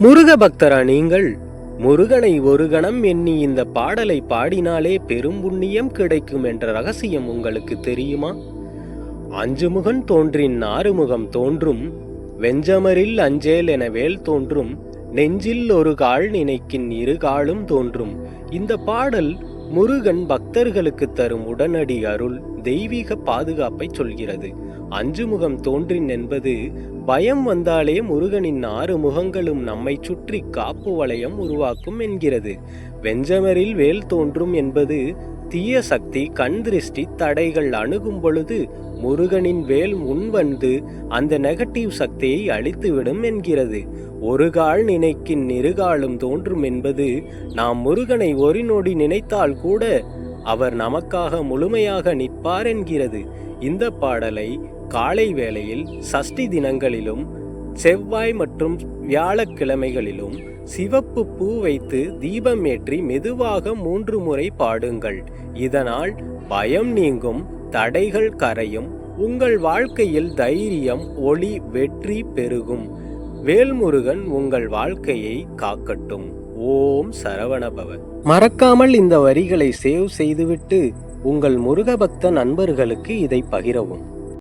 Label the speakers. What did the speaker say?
Speaker 1: முருக பக்தரா நீங்கள்? முருகனை ஒரு கணம் எண்ணி இந்த பாடலை பாடினாலே பெரும் புண்ணியம் கிடைக்கும் என்ற ரகசியம் உங்களுக்கு தெரியுமா? அஞ்சுமுகன் தோன்றின் ஆறுமுகம் தோன்றும் வெஞ்சமரில் அஞ்சேல் என வேல் தோன்றும் நெஞ்சில் ஒரு கால் நினைக்கின் இரு காலும் தோன்றும். இந்த பாடல் முருகன் பக்தர்களுக்கு தரும் உடனடி அருள். தெய்வீக பாதுகாப்பை சொல்கிறது. அஞ்சுமுகம் தோன்றின் என்பது பயம் வந்தாலே முருகனின் ஆறு முகங்களும் நம்மை சுற்றி காப்பு வளையம் உருவாக்கும் என்கிறது. வெஞ்சமரில் வேல் தோன்றும் என்பது தீய சக்தி கண் திருஷ்டி தடைகள் அணுகும் பொழுது முருகனின் வேல் முன்வந்து அந்த நெகட்டிவ் சக்தியை அழித்துவிடும் என்கிறது. ஒரு கால் நினைக்கின் இருகாலும் தோன்றும் என்பது நாம் முருகனை ஒரு நொடி நினைத்தால் கூட அவர் நமக்காக முழுமையாக நிற்பார் என்கிறது இந்த பாடலை காலை வேளையில் சஷ்டி தினங்களிலும் செவ்வாய் மற்றும் வியாழக்கிழமைகளிலும் சிவப்பு பூ வைத்து தீபம் ஏற்றி மெதுவாக மூன்று முறை பாடுங்கள். இதனால் பயம் நீங்கும் தடைகள் கரையும் உங்கள் வாழ்க்கையில் தைரியம் ஒளி வெற்றி பெருகும். வேல்முருகன் உங்கள் வாழ்க்கையை காக்கட்டும். ஓம் சரவணபவ மறக்காமல் இந்த வரிகளை சேவ் செய்துவிட்டு உங்கள் முருகபக்த நண்பர்களுக்கு இதை பகிரவும்.